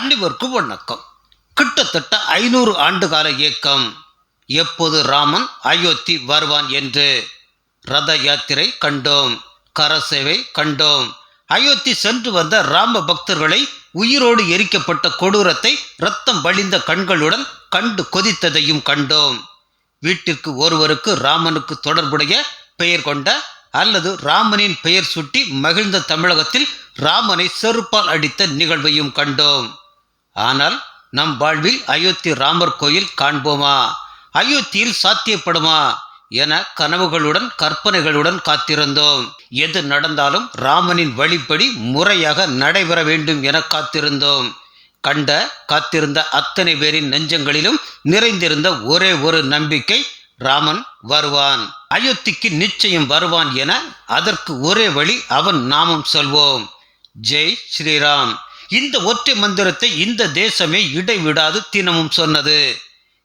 அனைவருக்கும் வணக்கம். கிட்டத்தட்ட ஐநூறு ஆண்டுகால இயக்கம். எப்போது ராமன் அயோத்தி வருவான் என்று ரத யாத்திரை கண்டோம் கரசேவை கண்டோம். அயோத்தி சென்று வந்த ராம பக்தர்களை உயிரோடு எரிக்கப்பட்ட கொடூரத்தை ரத்தம் வழிந்த கண்களுடன் கண்டு கொதித்ததையும் கண்டோம். வீட்டிற்கு ஒருவருக்கு ராமனுக்கு தொடர்புடைய பெயர் கொண்ட அல்லது ராமனின் பெயர் சுட்டி மகிழ்ந்த தமிழகத்தில் ராமனை செருப்பால் அடித்த நிகழ்வையும் கண்டோம். ஆனால் நம் வாழ்வில் அயோத்தி ராமர் கோயில் காண்போமா? அயோத்தியில் சாத்தியப்படுமா? என கனவுகளுடன் கற்பனைகளுடன் காத்திருந்தோம். எது நடந்தாலும் ராமனின் வழிப்படி முறையாக நடைபெற வேண்டும் என காத்திருந்தோம். கண்ட காத்திருந்த அத்தனை பேரின் நெஞ்சங்களிலும் நிறைந்திருந்த ஒரே ஒரு நம்பிக்கை ராமன் வருவான். அயோத்திக்கு நிச்சயம் வருவான் என அதற்கு ஒரே வழி அவன் நாமம் சொல்வோம். ஜெய் ஸ்ரீராம். இந்த ஒற்றை மந்திரத்தை இந்த தேசமே இடைவிடாது தினமும் சொன்னது.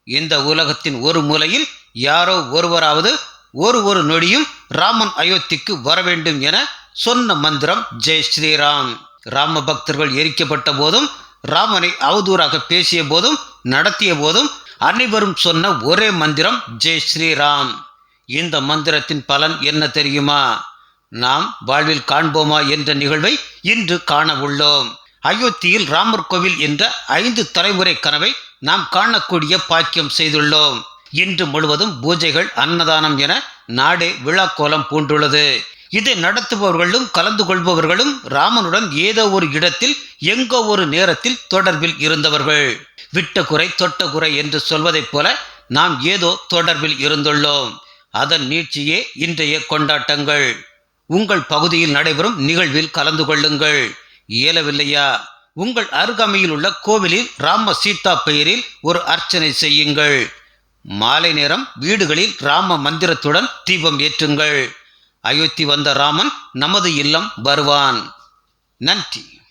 இந்த உலகத்தின் ஒரு மூலையில் யாரோ ஒருவராவது ஒரு ஒரு நொடியும் ராமன் அயோத்திக்கு வர வேண்டும் என சொன்ன மந்திரம் ஜெய் ஸ்ரீராம். ராம பக்தர்கள் எரிக்கப்பட்ட போதும் ராமனை அவதூறாக பேசிய போதும் நடத்திய போதும் அனைவரும் சொன்ன ஒரே மந்திரம் ஜெய் ஸ்ரீராம். இந்த மந்திரத்தின் பலன் என்ன தெரியுமா? நாம் வாழ்வில் காண்போமா என்ற நிகழ்வை இன்று காண உள்ளோம். அயோத்தியில் ராமர் கோவில் என்ற ஐந்து தலைமுறை கனவை நாம் காணக்கூடிய பாக்கியம் செய்துள்ளோம். இன்று முழுவதும் பூஜைகள் அன்னதானம் என நாடே விழாக்கோலம் பூண்டுள்ளது. இதை நடத்துபவர்களும் கலந்து கொள்பவர்களும் ராமனுடன் ஏதோ ஒரு இடத்தில் எங்கோ ஒரு நேரத்தில் தொடர்பில் இருந்தவர்கள். விட்ட குறை தொட்ட குறை என்று சொல்வதைப் போல நாம் ஏதோ தொடர்பில் இருந்துள்ளோம். அதன் நீட்சியே இன்றைய கொண்டாட்டங்கள். உங்கள் பகுதியில் நடைபெறும் நிகழ்வில் கலந்து கொள்ளுங்கள். இயலவில்லையா? உங்கள் அருகாமையில் உள்ள கோவிலில் ராம சீதா பெயரில் ஒரு அர்ச்சனை செய்யுங்கள். மாலை நேரம் வீடுகளில் ராம மந்திரத்துடன் தீபம் ஏற்றுங்கள். அயோத்தி வந்த ராமன் நமது இல்லம் வருவான். நன்றி.